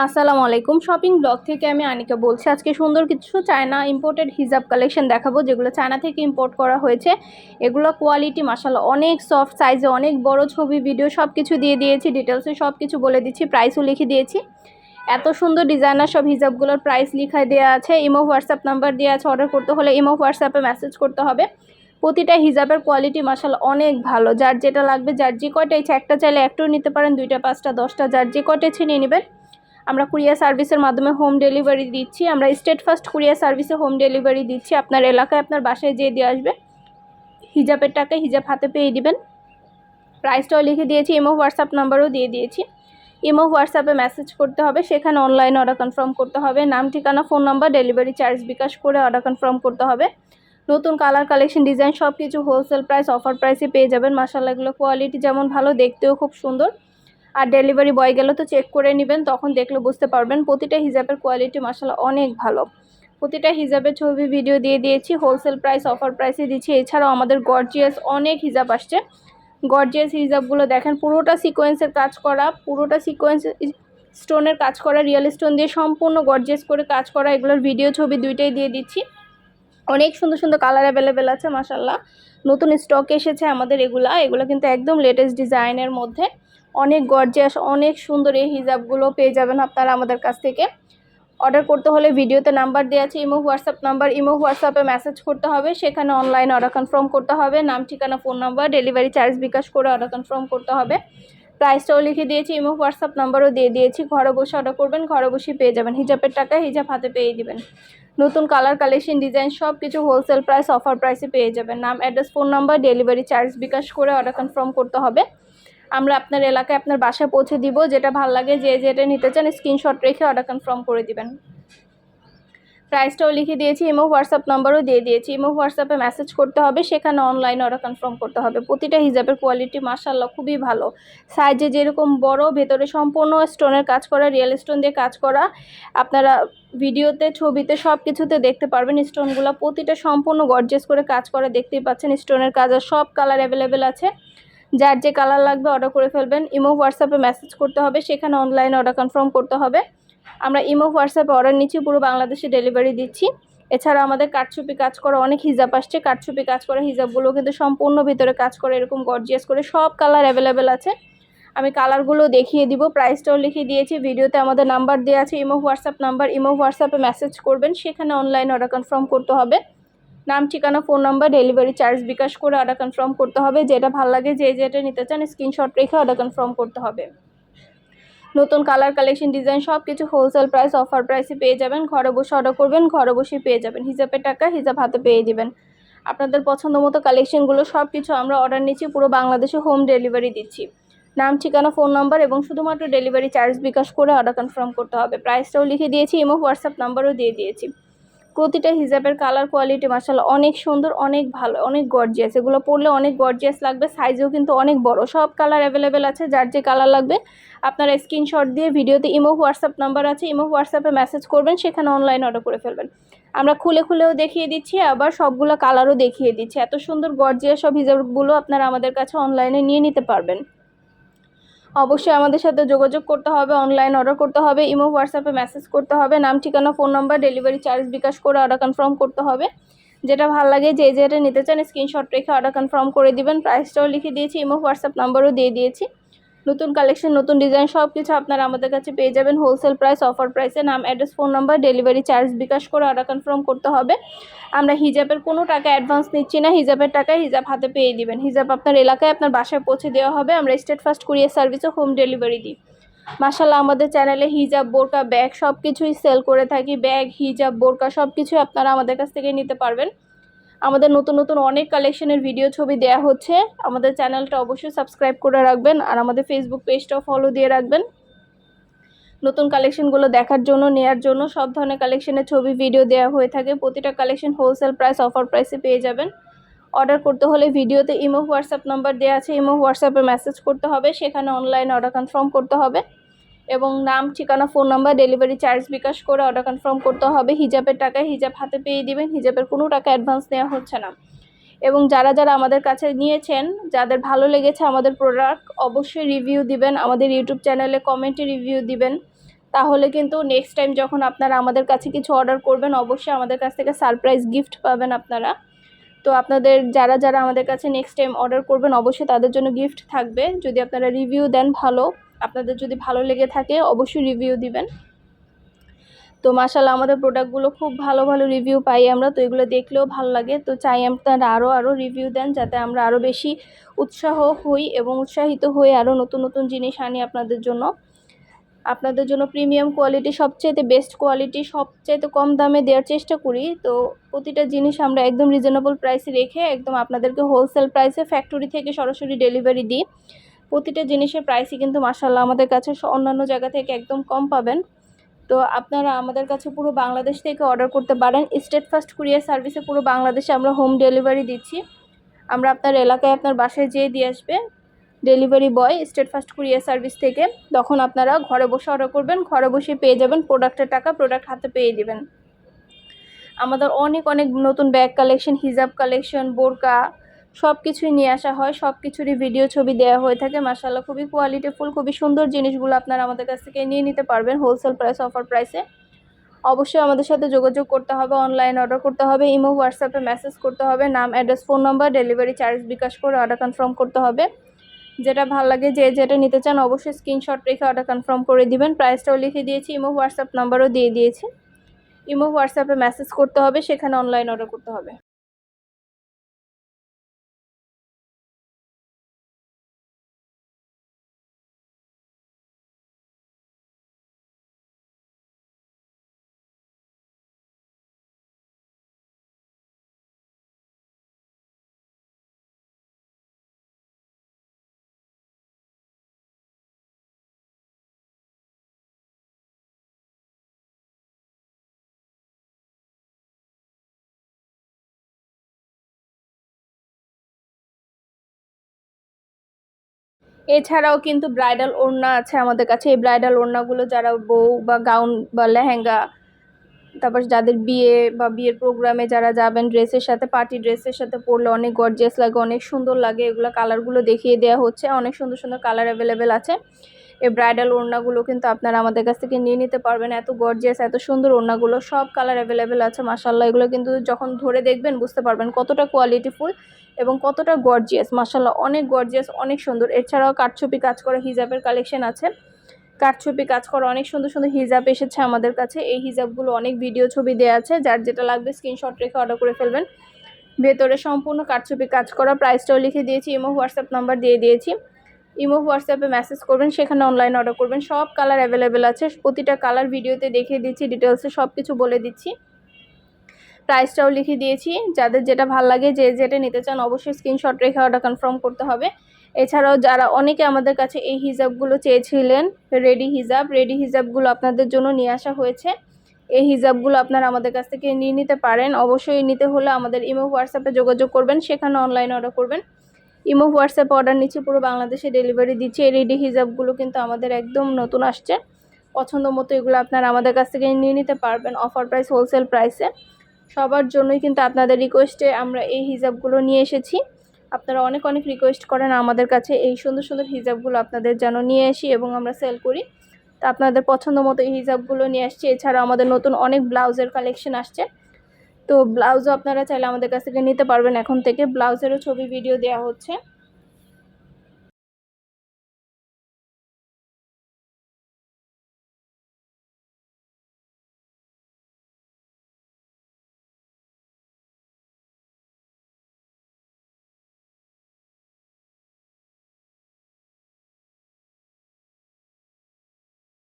আসসালামু আলাইকুম। Shopping blog থেকে আমি আনিকা বলছি। আজকে সুন্দর কিছু চায়না ইম্পোর্টেড হিজাব কালেকশন দেখাবো, যেগুলো চায়না থেকে ইম্পোর্ট করা হয়েছে। এগুলো কোয়ালিটি মাসাল্লাহ অনেক সফট সাইজে অনেক বড় ছবি ভিডিও সব কিছু দিয়ে দিয়েছি ডিটেলসে সব কিছু বলে দিচ্ছি প্রাইসও লিখে দিয়েছি। এত সুন্দর ডিজাইনার সব হিজাবগুলোর প্রাইস লিখায় দেওয়া আছে ইমো হোয়াটসঅ্যাপ নাম্বার দেওয়া আছে অর্ডার করতে হলে ইমো হোয়াটসঅ্যাপে মেসেজ করতে হবে। প্রতিটা হিজাবের কোয়ালিটি মাসাল অনেক ভালো। যার যেটা লাগবে, যার যে কয়টা ইচ্ছা, একটা চাইলে একটাও নিতে পারেন, দুইটা, পাঁচটা, দশটা, যার যে কয়টা ইচ্ছে নিয়ে নেবেন। আমরা কুরিয়ার সার্ভিসের মাধ্যমে হোম ডেলিভারি দিচ্ছি, আমরা স্টেট ফার্স্ট কুরিয়ার সার্ভিসে হোম ডেলিভারি দিচ্ছি। আপনার এলাকায় আপনার বাসায় যেয়ে দিয়ে আসবে, হিজাবের টাকা হিজাব হাতে পেয়ে দিবেন। প্রাইসটাও লিখে দিয়েছি ইমো হোয়াটসঅ্যাপ নাম্বারও দিয়ে দিয়েছি। ইমো হোয়াটসঅ্যাপে মেসেজ করতে হবে, সেখানে অনলাইনে অর্ডার কনফার্ম করতে হবে। নাম, ঠিকানা phone number delivery charge bKash করে অর্ডার কনফার্ম করতে হবে। নতুন কালার কালেকশন ডিজাইন সব কিছু হোলসেল প্রাইস অফার প্রাইসে পেয়ে যাবেন। মাসাল্লাহ এগুলো কোয়ালিটি যেমন ভালো, দেখতেও খুব সুন্দর। আর ডেলিভারি বয় গেলে তো চেক করে নেবেন, তখন দেখলে বুঝতে পারবেন প্রতিটা হিজাবের কোয়ালিটি মাসাল্লাহ অনেক ভালো। প্রতিটা হিজাবের ছবি ভিডিও দিয়ে দিয়েছি হোলসেল প্রাইস অফার প্রাইসে দিচ্ছি। এছাড়াও আমাদের গর্জিয়াস অনেক হিজাব আসছে। গর্জিয়াস হিজাবগুলো দেখেন, পুরোটা সিকোয়েন্সের কাজ করা, পুরোটা সিকোয়েন্স স্টোনের কাজ করা রিয়েল স্টোন দিয়ে সম্পূর্ণ গর্জিয়াস করে কাজ করা, এগুলোর ভিডিও ছবি দুইটাই দিয়ে দিচ্ছি। অনেক সুন্দর সুন্দর কালার অ্যাভেলেবেল আছে মাসাল্লাহ নতুন স্টক এসেছে আমাদের এগুলা, এগুলো কিন্তু একদম লেটেস্ট ডিজাইনের মধ্যে। অনেক গর্জিয়াস অনেক সুন্দর এই হিজাবগুলো পেয়ে যাবেন আপনারা আমাদের কাছ থেকে। অর্ডার করতে হলে ভিডিওতে নাম্বার দেওয়া আছে, ইমো, হোয়াটসঅ্যাপ নাম্বার ইমো, হোয়াটসঅ্যাপে মেসেজ করতে হবে। সেখানে অনলাইন অর্ডার কনফার্ম করতে হবে, নাম, ঠিকানা phone number delivery charge bKash করে অর্ডার কনফার্ম করতে হবে। প্রাইসটাও লিখে দিয়েছি, ইমো, হোয়াটসঅ্যাপ নাম্বারও দিয়ে দিয়েছি। ঘরে বসে অর্ডার করবেন, ঘরে বসেই পেয়ে যাবেন। হিজাবের টাকা হিজাব হাতে পেয়ে দিবেন। নতুন কালার কালেকশন ডিজাইন সব কিছু হোলসেল প্রাইস অফার প্রাইসে পেয়ে যাবেন। নাম address phone number delivery charge bKash করে অর্ডার কনফার্ম করতে হবে। আমরা আপনার এলাকায় আপনার বাসায় পৌঁছে দিব, যেটা ভালো লাগে, যে যেটা নিতে চান স্ক্রিনশট রেখে অর্ডার কনফার্ম করে দিবেন। প্রাইসটাও লিখে দিয়েছি ইমো হোয়াটসঅ্যাপ নাম্বারও দিয়ে দিয়েছি। ইমো হোয়াটসঅ্যাপে মেসেজ করতে হবে, সেখানে অনলাইন অর্ডার কনফার্ম করতে হবে। প্রতিটা হিজাবের কোয়ালিটি মার্শাল্লাহ খুবই ভালো। সাইজে যেরকম বড়, ভেতরে সম্পূর্ণ স্টোনের কাজ করা রিয়েল স্টোন দিয়ে কাজ করা। আপনারা ভিডিওতে, ছবিতে সব কিছুতে দেখতে পারবেন স্টোনগুলো প্রতিটা সম্পূর্ণ গর্জেস করে কাজ করা দেখতেই পাচ্ছেন। স্টোনের কাজ আর সব কালার অ্যাভেলেবেল আছে। যার যে কালার লাগবে অর্ডার করে ফেলবেন। ইমো হোয়াটসঅ্যাপে মেসেজ করতে হবে, সেখানে অনলাইন অর্ডার কনফার্ম করতে হবে। আমরা ইমো হোয়াটসঅ্যাপে অর্ডার নিচ্ছি, পুরো বাংলাদেশে ডেলিভারি দিচ্ছি। এছাড়া আমাদের কাঠছুপি কাজ করা, অনেক হিজাব আসছে। কাঠছুপি কাজ করা হিজাবগুলো কিন্তু সম্পূর্ণ ভিতরে কাজ করে, এরকম গর্জিয়াস করে সব কালার অ্যাভেলেবেল আছে। আমি কালারগুলো দেখিয়ে দিব প্রাইসটাও লিখে দিয়েছি। ভিডিওতে আমাদের নাম্বার দেওয়া আছে ইমো হোয়াটসঅ্যাপ নাম্বার ইমো হোয়াটসঅ্যাপে মেসেজ করবেন, সেখানে অনলাইন অর্ডার কনফার্ম করতে হবে। নাম, ঠিকানা, phone number, delivery charge bKash করে অর্ডার কনফার্ম করতে হবে। যেটা ভালো লাগে, যে যেটা নিতে চান স্ক্রিনশট রেখে অর্ডার কনফার্ম করতে হবে। নতুন কালার কালেকশন ডিজাইন সব কিছু হোলসেল প্রাইস অফার প্রাইসে পেয়ে যাবেন। ঘরে বসে অর্ডার করবেন, ঘরে বসে পেয়ে যাবেন। হিসাবের টাকা, হিসাব হাতে পেয়ে দিবেন। আপনাদের পছন্দ মতো কালেকশনগুলো সব কিছু আমরা অর্ডার নিচ্ছি, পুরো বাংলাদেশে হোম ডেলিভারি দিচ্ছি। নাম, ঠিকানা ফোন নাম্বার এবং শুধুমাত্র ডেলিভারি চার্জ বিকাশ করে অর্ডার কনফার্ম করতে হবে। প্রাইসটাও লিখে দিয়েছি এবং হোয়াটসঅ্যাপ নাম্বারও দিয়ে দিয়েছি। প্রতিটা হিজাবের কালার কোয়ালিটি মার্শাল অনেক সুন্দর, অনেক ভালো, অনেক গর্জিয়াস এগুলো পরলে অনেক গর্জিয়াস লাগবে সাইজেও কিন্তু অনেক বড়। সব কালার অ্যাভেলেবেল আছে, যার যে কালার লাগবে আপনারা স্ক্রিনশট দিয়ে ভিডিওতে ইমো, হোয়াটসঅ্যাপ নাম্বার আছে, ইমো, হোয়াটসঅ্যাপে মেসেজ করবেন, সেখানে অনলাইন অর্ডার করে ফেলবেন। আমরা খুলে খুলেও দেখিয়ে দিচ্ছি, আবার সবগুলো কালারও দেখিয়ে দিচ্ছি। এত সুন্দর গর্জিয়াস সব হিজাবগুলো আপনারা আমাদের কাছে অনলাইনে নিয়ে নিতে পারবেন। অবশ্যই আমাদের সাথে যোগাযোগ করতে হবে অনলাইন অর্ডার করতে হবে, ইমো হোয়াটসঅ্যাপে মেসেজ করতে হবে, নাম, ঠিকানা phone number delivery charge bKash করে অর্ডার কনফার্ম করতে হবে। যেটা ভালো লাগে, যে যেটা নিতে চান স্ক্রিনশট রেখে অর্ডার কনফার্ম করে দিবেন। প্রাইসটাও লিখে দিয়েছি, ইমো হোয়াটসঅ্যাপ নাম্বারও দিয়ে দিয়েছি। নতুন কালেকশন নতুন ডিজাইন সব কিছু আপনারা আমাদের কাছে পেয়ে যাবেন। হোলসেল প্রাইস অফার প্রাইসে নাম address phone number delivery charge bKash করে অর্ডার কনফার্ম করতে হবে। আমরা হিজাবের কোনো টাকা অ্যাডভান্স নিচ্ছি না, হিজাবের টাকায় হিজাব হাতে পেয়ে দিবেন। হিজাব আপনার এলাকায় আপনার বাসায় পৌঁছে দেওয়া হবে। আমরা স্টেট ফার্স্ট কুরিয়ার সার্ভিসে হোম ডেলিভারি দিই। মাসাল্লাহ আমাদের চ্যানেলে হিজাব, বোরকা ব্যাগ সব কিছুই সেল করে থাকি। ব্যাগ হিজাব, বোরকা সব কিছুই আপনারা আমাদের কাছ থেকে নিতে পারবেন। আমাদের নতুন নতুন অনেক কালেকশনের ভিডিও ছবি দেয়া হচ্ছে। আমাদের চ্যানেলটা অবশ্যই সাবস্ক্রাইব করে রাখবেন আর আমাদের ফেসবুক পেজটাও ফলো দিয়ে রাখবেন। নতুন কালেকশনগুলো দেখার জন্য, নেয়ার জন্য সব ধরনের কালেকশনের ছবি ভিডিও দেওয়া হয়ে থাকে। প্রতিটা কালেকশন হোলসেল প্রাইস অফার প্রাইসে পেয়ে যাবেন। অর্ডার করতে হলে ভিডিওতে ইমো হোয়াটসঅ্যাপ নাম্বার দেওয়া আছে। ইমো হোয়াটসঅ্যাপে মেসেজ করতে হবে। সেখানে অনলাইন অর্ডার কনফার্ম করতে হবে। এবং নাম, ঠিকানা, phone number, delivery charge bKash করে অর্ডার কনফার্ম করতে হবে। হিজাবের টাকায় হিজাব হাতে পেয়ে দিবেন। হিজাবের কোনো টাকা অ্যাডভান্স নেওয়া হচ্ছে না। এবং যারা যারা আমাদের কাছে নিয়েছেন, যাদের ভালো লেগেছে আমাদের প্রোডাক্ট অবশ্যই রিভিউ দিবেন। আমাদের ইউটিউব চ্যানেলে কমেন্টে রিভিউ দিবেন। তাহলে কিন্তু নেক্সট টাইম যখন আপনারা আমাদের কাছে কিছু অর্ডার করবেন, অবশ্যই আমাদের কাছ থেকে সারপ্রাইজ গিফট পাবেন আপনারা। তো আপনাদের, যারা যারা আমাদের কাছে নেক্সট টাইম অর্ডার করবেন, অবশ্যই তাদের জন্য গিফট থাকবে। যদি আপনারা রিভিউ দেন ভালো আপনাদের যদি ভালো লেগে থাকে, অবশ্যই রিভিউ দিবেন। তো মাসাল্লাহ আমাদের প্রোডাক্টগুলো খুব ভালো ভালো রিভিউ পাই আমরা, তো এগুলো দেখলেও ভালো লাগে। তো চাই আপনারা আরও আরও রিভিউ দেন, যাতে আমরা আরও বেশি উৎসাহ হই এবং উৎসাহিত হয়ে আরও নতুন নতুন জিনিস আনি আপনাদের জন্য। আপনাদের জন্য প্রিমিয়াম কোয়ালিটি সবচেয়ে বেস্ট কোয়ালিটি সবচাইতে কম দামে দেওয়ার চেষ্টা করি। তো প্রতিটা জিনিস আমরা একদম রিজনেবল প্রাইসে রেখে একদম আপনাদেরকে হোলসেল প্রাইসে ফ্যাক্টরি থেকে সরাসরি ডেলিভারি দিই। প্রতিটা জিনিসের প্রাইসই কিন্তু মাসাল্লাহ আমাদের কাছে অন্যান্য জায়গা থেকে একদম কম পাবেন। তো আপনারা আমাদের কাছে পুরো বাংলাদেশ থেকে অর্ডার করতে পারেন। স্টেট ফার্স্ট কুরিয়ার সার্ভিসে পুরো বাংলাদেশে আমরা হোম ডেলিভারি দিচ্ছি। আমরা আপনার এলাকায় আপনার বাসায় যেয়ে দিয়ে আসবে। Delivery boy State First courier service থেকে। তখন আপনারা ঘরে বসে অর্ডার করবেন, ঘরে বসে পেয়ে যাবেন প্রোডাক্টের টাকা প্রোডাক্ট হাতে পেয়ে দেবেন। আমাদের অনেক অনেক নতুন ব্যাগ কালেকশন হিজাব কালেকশন বোরকা সব কিছুই নিয়ে আসা হয় সব কিছুরই ভিডিও ছবি দেওয়া হয়ে থাকে। মাসাল্লাহ খুবই কোয়ালিটিফুল খুবই সুন্দর জিনিসগুলো আপনারা আমাদের কাছ থেকে নিয়ে নিতে পারবেন হোলসেল প্রাইস অফার প্রাইসে অবশ্যই আমাদের সাথে যোগাযোগ করতে হবে অনলাইন অর্ডার করতে হবে ইমো হোয়াটসঅ্যাপে মেসেজ করতে হবে, নাম address phone number delivery charge bKash করে অর্ডার কনফার্ম করতে হবে। যেটা ভালো লাগে, যে যেটা নিতে চান অবশ্যই স্ক্রিনশট রেখে অর্ডার কনফার্ম করে দিবেন। প্রাইসটাও লিখে দিয়েছি ইমো হোয়াটসঅ্যাপ নাম্বারও দিয়ে দিয়েছি। ইমো হোয়াটসঅ্যাপে মেসেজ করতে হবে, সেখানে অনলাইন অর্ডার করতে হবে। এছাড়াও কিন্তু ব্রাইডাল ওড়না আছে আমাদের কাছে। এই ব্রাইডাল ওড়নাগুলো যারা বউ বা গাউন বা লেহেঙ্গা, তারপর যাদের বিয়ে বা বিয়ের প্রোগ্রামে যারা যাবেন, ড্রেসের সাথে পার্টি ড্রেসের সাথে পরলে অনেক গর্জিয়াস লাগে, অনেক সুন্দর লাগে। এগুলো কালারগুলো দেখিয়ে দেওয়া হচ্ছে। অনেক সুন্দর সুন্দর কালার অ্যাভেলেবেল আছে। এই ব্রাইডাল ওড়নাগুলো কিন্তু আপনারা আমাদের কাছ থেকে নিয়ে নিতে পারবেন। এত গর্জিয়াস এত সুন্দর ওড়নাগুলো, সব কালার অ্যাভেলেবেল আছে মাসাল্লাহ এগুলো কিন্তু যখন ধরে দেখবেন বুঝতে পারবেন কতটা কোয়ালিটিফুল এবং কতটা গর্জিয়াস মাসাল্লাহ অনেক গর্জিয়াস অনেক সুন্দর। এছাড়াও কাঠছবি কাজ করা হিজাবের কালেকশন আছে। কাঠছবি কাজ করা অনেক সুন্দর সুন্দর হিজাব এসেছে আমাদের কাছে। এই হিজাবগুলো অনেক ভিডিও ছবি দেওয়া আছে। যার যেটা লাগবে স্ক্রিনশট রেখে অর্ডার করে ফেলবেন। ভেতরে সম্পূর্ণ কাঠছবি কাজ করা। প্রাইসটাও লিখে দিয়েছি ইমো হোয়াটসঅ্যাপ নাম্বার দিয়ে দিয়েছি। ইমো হোয়াটসঅ্যাপে মেসেজ করবেন, সেখানে অনলাইন অর্ডার করবেন, সব কালার অ্যাভেলেবেল আছে। প্রতিটা কালার ভিডিওতে দেখিয়ে দিচ্ছি ডিটেলসে সব কিছু বলে দিচ্ছি। প্রাইসটাও লিখে দিয়েছি। যাদের যেটা ভালো লাগে, যে যেটা নিতে চান, অবশ্যই স্ক্রিনশট রেখে অর্ডার কনফার্ম করতে হবে। এছাড়াও যারা অনেকে আমাদের কাছে এই হিজাবগুলো চেয়েছিলেন রেডি হিজাব রেডি হিজাবগুলো আপনাদের জন্য নিয়ে আসা হয়েছে। এই হিজাবগুলো আপনারা আমাদের কাছ থেকে নিয়ে নিতে পারেন। অবশ্যই নিতে হলে আমাদের ইমো হোয়াটসঅ্যাপে যোগাযোগ করবেন, সেখানে অনলাইন অর্ডার করবেন। ইমো হোয়াটসঅ্যাপ অর্ডার নিচ্ছি, পুরো বাংলাদেশে ডেলিভারি দিচ্ছি। এই রেডি হিজাবগুলো কিন্তু আমাদের একদম নতুন আসছে। পছন্দ মতো এগুলো আপনারা আমাদের কাছ থেকে নিয়ে নিতে পারবেন অফার প্রাইস হোলসেল প্রাইসে সবার জন্যই কিন্তু আপনাদের রিকোয়েস্টে আমরা এই হিজাবগুলো নিয়ে এসেছি। আপনারা অনেক অনেক রিকোয়েস্ট করেন আমাদের কাছে। এই সুন্দর সুন্দর হিজাবগুলো আপনাদের যেন নিয়ে আসি এবং আমরা সেল করি। তা আপনাদের পছন্দ মতো এই হিজাবগুলো নিয়ে আসছি। এছাড়া আমাদের নতুন অনেক ব্লাউজের কালেকশন আসছে। তো ব্লাউজও আপনারা চাইলে আমাদের কাছ থেকে নিতে পারবেন। এখন থেকে ব্লাউজেরও ছবি ভিডিও দেওয়া হচ্ছে।